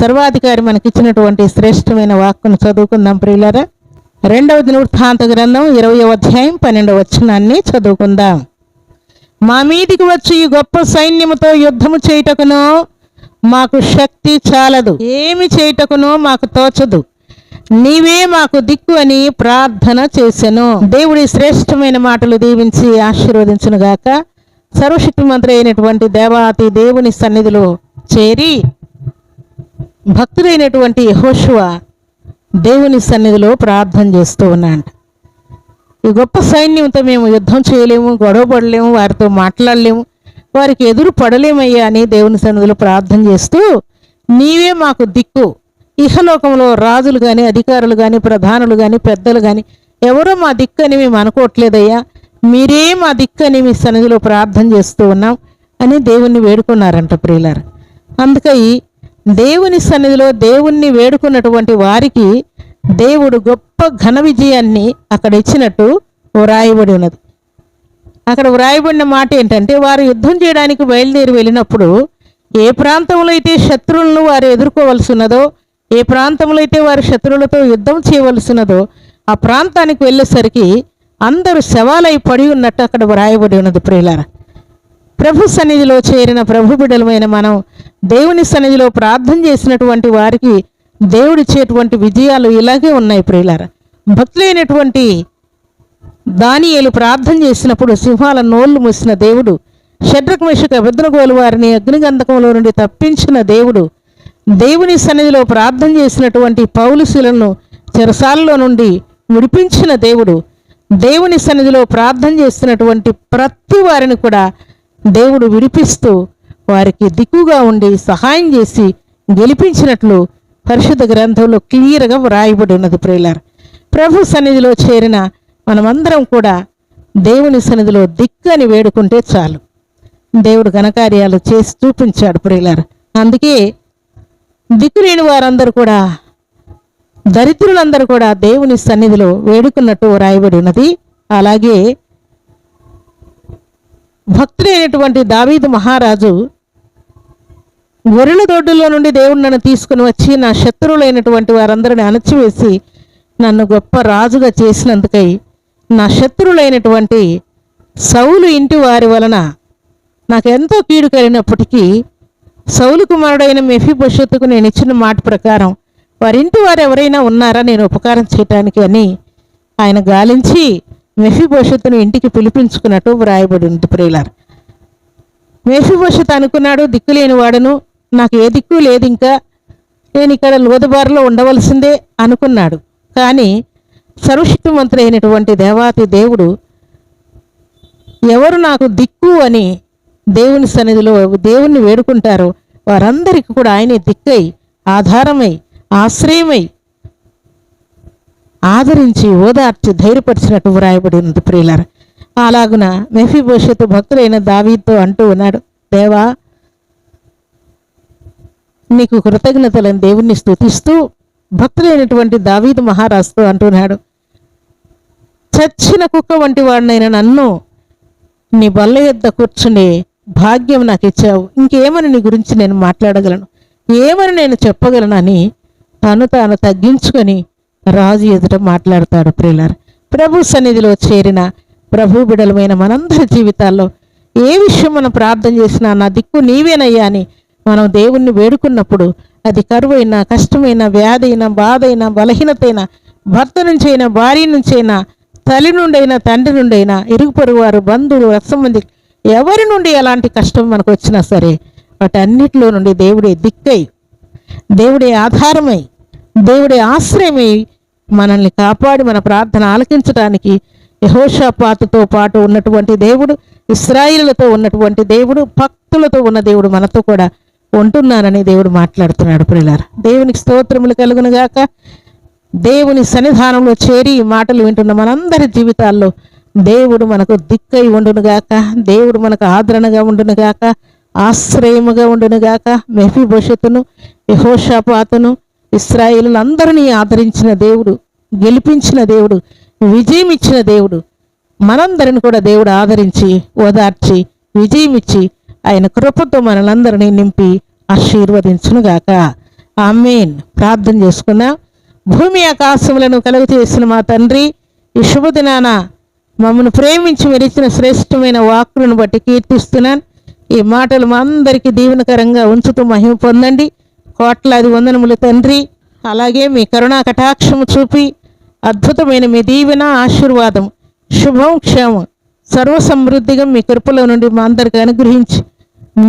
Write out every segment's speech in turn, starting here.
సర్వాధికారి మనకి ఇచ్చినటువంటి శ్రేష్టమైన వాక్కును చదువుకుందాం ప్రియులరా. రెండవ దినవృత్తాంత గ్రంథం ఇరవై అధ్యాయం పన్నెండవ వచనాన్ని చదువుకుందాం. మా మీదికి వచ్చి ఈ గొప్ప సైన్యముతో యుద్ధము చేయుటకును మాకు శక్తి చాలదు. ఏమి చేయుటకును మాకు తోచదు. నీవే మాకు దిక్కు అని ప్రార్థన చేశాను దేవుడి శ్రేష్టమైన మాటలు దీవించి ఆశీర్వదించునుగాక. సర్వశక్తి మంత్రి అయినటువంటి దేవాతి దేవుని సన్నిధిలో చేరి భక్తుడైనటువంటి యహోశువ దేవుని సన్నిధిలో ప్రార్థన చేస్తూ ఉన్నాడు. ఈ గొప్ప సైన్యంతో మేము యుద్ధం చేయలేము గొడవ పడలేము వారితో మాట్లాడలేము వారికి ఎదురు పడలేమయ్యా అని దేవుని సన్నిధిలో ప్రార్థన చేస్తూ నీవే మాకు దిక్కు. ఇహలోకంలో రాజులు కానీ అధికారులు కానీ ప్రధానులు కానీ పెద్దలు కానీ ఎవరో మా దిక్కు అని మేము అనుకోవట్లేదయ్యా. మీరే మా దిక్కు అని మీ సన్నిధిలో ప్రార్థన చేస్తూ ఉన్నాం అని దేవుణ్ణి వేడుకున్నారంట ప్రియులారు. అందుకై దేవుని సన్నిధిలో దేవుణ్ణి వేడుకున్నటువంటి వారికి దేవుడు గొప్ప ఘన విజయాన్ని అక్కడ ఇచ్చినట్టు వ్రాయబడి ఉన్నది. అక్కడ వ్రాయబడిన మాట ఏంటంటే వారు యుద్ధం చేయడానికి బయలుదేరి వెళ్ళినప్పుడు ఏ ప్రాంతంలో అయితే శత్రువులను వారు ఎదుర్కోవలసి ఉన్నదో ఏ ప్రాంతంలో అయితే వారు శత్రువులతో యుద్ధం చేయవలసి ఉన్నదో ఆ ప్రాంతానికి వెళ్ళేసరికి అందరూ శవాలై పడి ఉన్నట్టు అక్కడ వ్రాయబడి ఉన్నది ప్రియులారా. ప్రభు సన్నిధిలో చేరిన ప్రభు బిడలమైన మనం దేవుని సన్నిధిలో ప్రార్థన చేసినటువంటి వారికి దేవుడిచ్చేటువంటి విజయాలు ఇలాగే ఉన్నాయి ప్రియులార. భక్తులైనటువంటి దానియేలు ప్రార్థన చేసినప్పుడు సింహాల నోళ్ళు మూసిన దేవుడు షడ్రక్ విద్రగోలు వారిని అగ్నిగంధకంలో నుండి తప్పించిన దేవుడు దేవుని సన్నిధిలో ప్రార్థన చేసినటువంటి పౌలుశీలను చెరసాలలో నుండి విడిపించిన దేవుడు దేవుని సన్నిధిలో ప్రార్థన చేస్తున్నటువంటి ప్రతి వారిని కూడా దేవుడు విడిపిస్తూ వారికి దిక్కుగా ఉండి సహాయం చేసి గెలిపించినట్లు పరిశుద్ధ గ్రంథంలో క్లియర్గా వ్రాయబడి ఉన్నది ప్రియులార్. ప్రభు సన్నిధిలో చేరిన మనమందరం కూడా దేవుని సన్నిధిలో దిక్కని వేడుకుంటే చాలు. దేవుడు ఘనకార్యాలు చేసి చూపించాడు ప్రియులార్. అందుకే దిక్కులేని వారందరూ కూడా దరిద్రులందరూ కూడా దేవుని సన్నిధిలో వేడుకున్నట్టు రాయబడి ఉన్నది. అలాగే భక్తుడైనటువంటి దావీదు మహారాజు గొర్రెల దొడ్డులో నుండి దేవుడు నన్ను తీసుకుని వచ్చి నా శత్రువులైనటువంటి వారందరిని అణచివేసి నన్ను గొప్ప రాజుగా చేసినందుకై నా శత్రువులైనటువంటి సౌలు ఇంటి వారి వలన నాకు ఎంతో కీడు కలిగినప్పటికీ సౌలు కుమారుడైన మెఫీభవిష్యత్తుకు నేను ఇచ్చిన మాట ప్రకారం వారింటి వారు ఎవరైనా ఉన్నారా? నేను ఉపకారం చేయటానికి అని ఆయన గాలించి మెఫీభవిష్యత్తును ఇంటికి పిలిపించుకున్నట్టు వ్రాయబడి ఉంది ప్రియులార్. మేషభవిష్యత్ అనుకున్నాడు దిక్కులేని వాడును నాకు ఏ దిక్కు లేదు ఇంకా. నేను ఇక్కడ లోదబారులో ఉండవలసిందే అనుకున్నాడు. కానీ సర్వశక్తిమంతుడు అయినటువంటి దేవాతి దేవుడు ఎవరు నాకు దిక్కు అని దేవుని సన్నిధిలో దేవుణ్ణి వేడుకుంటారో వారందరికీ కూడా ఆయనే దిక్కై ఆధారమై ఆశ్రయమై ఆదరించి ఓదార్చి ధైర్యపరిచినట్టు వ్రాయబడి ఉంది ప్రియులార. అలాగున మెఫీభవిష్యత్తు భక్తులైన దావీతో అంటూ ఉన్నాడు దేవా నీకు కృతజ్ఞతలను దేవుణ్ణి స్తుతిస్తూ భక్తులైనటువంటి దావీదు మహారాజుతో అంటున్నాడు చచ్చిన కుక్క వంటి వాడినైనా నన్ను నీ బల్ల యొద్ద కూర్చునే భాగ్యం నాకు ఇచ్చావు. ఇంకేమని నీ గురించి నేను మాట్లాడగలను? ఏమని నేను చెప్పగలను? అని తను తాను తగ్గించుకొని రాజు ఎదుట మాట్లాడతాడు ప్రియులార్. ప్రభు సన్నిధిలో చేరిన ప్రభు బిడలమైన మనందరి జీవితాల్లో ఏ విషయం మనం ప్రార్థన చేసినా నా దిక్కు నీవేనయ్యా అని మనం దేవుణ్ణి వేడుకున్నప్పుడు అది కరువైనా కష్టమైన వ్యాధైనా బాధైనా బలహీనతైనా భర్త నుంచైనా భార్య నుంచైనా తల్లి నుండైనా తండ్రి నుండైనా ఇరుగు పొరుగు వారు బంధువులు రసంబంధి ఎవరి నుండి ఎలాంటి కష్టం మనకు వచ్చినా సరే వాటన్నిటిలో నుండి దేవుడే దిక్కై దేవుడే ఆధారమై దేవుడే ఆశ్రయమై మనల్ని కాపాడి మన ప్రార్థన ఆలకించడానికి యహోషాపాతుతో పాటు ఉన్నటువంటి దేవుడు ఇస్రాయిలతో ఉన్నటువంటి దేవుడు భక్తులతో ఉన్న దేవుడు మనతో కూడా ఉంటున్నానని దేవుడు మాట్లాడుతున్నాడు ప్రియులార. దేవునికి స్తోత్రములు కలుగునుగాక దేవుని సన్నిధానంలో చేరి ఈ మాటలు వింటున్న మనందరి జీవితాల్లో దేవుడు మనకు దిక్కై ఉండునుగాక దేవుడు మనకు ఆదరణగా ఉండునుగాక ఆశ్రయముగా ఉండునుగాక మెఫీ భవిష్యత్తును యహోషాపాతును ఇస్రాయిలందరినీ ఆదరించిన దేవుడు గెలిపించిన దేవుడు విజయం ఇచ్చిన దేవుడు మనందరిని కూడా దేవుడు ఆదరించి ఓదార్చి విజయం ఇచ్చి ఆయన కృపతో మనలందరినీ నింపి ఆశీర్వదించునుగాక. ఆమెన్. ప్రార్థన చేసుకుందాం. భూమి ఆకాశములను కలుగు చేసిన మా తండ్రి ఈ శుభదినాన మమ్మల్ని ప్రేమించి మెరిచిన శ్రేష్టమైన వాక్కులను బట్టి కీర్తిస్తున్నాను. ఈ మాటలు మా అందరికీ దీవెనకరంగా ఉంచుతూ మహిమ పొందండి. కోట్లాది వందనములు తండ్రి. అలాగే మీ కరుణా కటాక్షము చూపి అద్భుతమైన మీ దీవెన ఆశీర్వాదం శుభం క్షేమం. సర్వసమృద్ధిగా మీ కృపలో నుండి మా అందరికి అనుగ్రహించి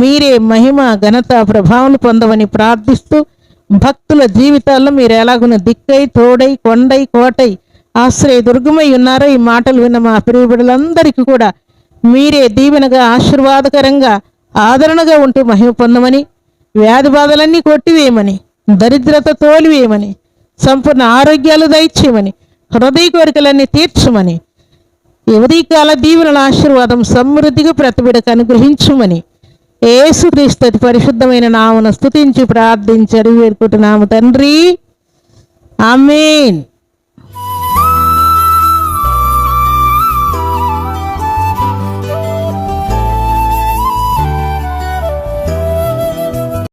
మీరే మహిమ ఘనత ప్రభావం పొందవని ప్రార్థిస్తూ భక్తుల జీవితాల్లో మీరు ఎలాగున్న దిక్కై తోడై కొండై కోటై ఆశ్రయ దుర్గమై ఉన్నారో ఈ మాటలు విన్న మా ప్రియబిడలందరికీ కూడా మీరే దీవెనగా ఆశీర్వాదకరంగా ఆదరణగా ఉంటూ మహిమ పొందమని వ్యాధి బాధలన్నీ కొట్టివేయమని దరిద్రత తోలివేయమని సంపూర్ణ ఆరోగ్యాలు దయచేయమని హృదయ కోరికలన్నీ తీర్చమని కాల దీవెనల ఆశీర్వాదం సమృద్ధిగా ప్రతిబిడకు అనుగ్రహించమని ఏసుక్రీస్తు పరిశుద్ధమైన నామను స్తుతించి ప్రార్థించి అడిగి వేడుకుంటున్నాము తండ్రి. ఆమెన్.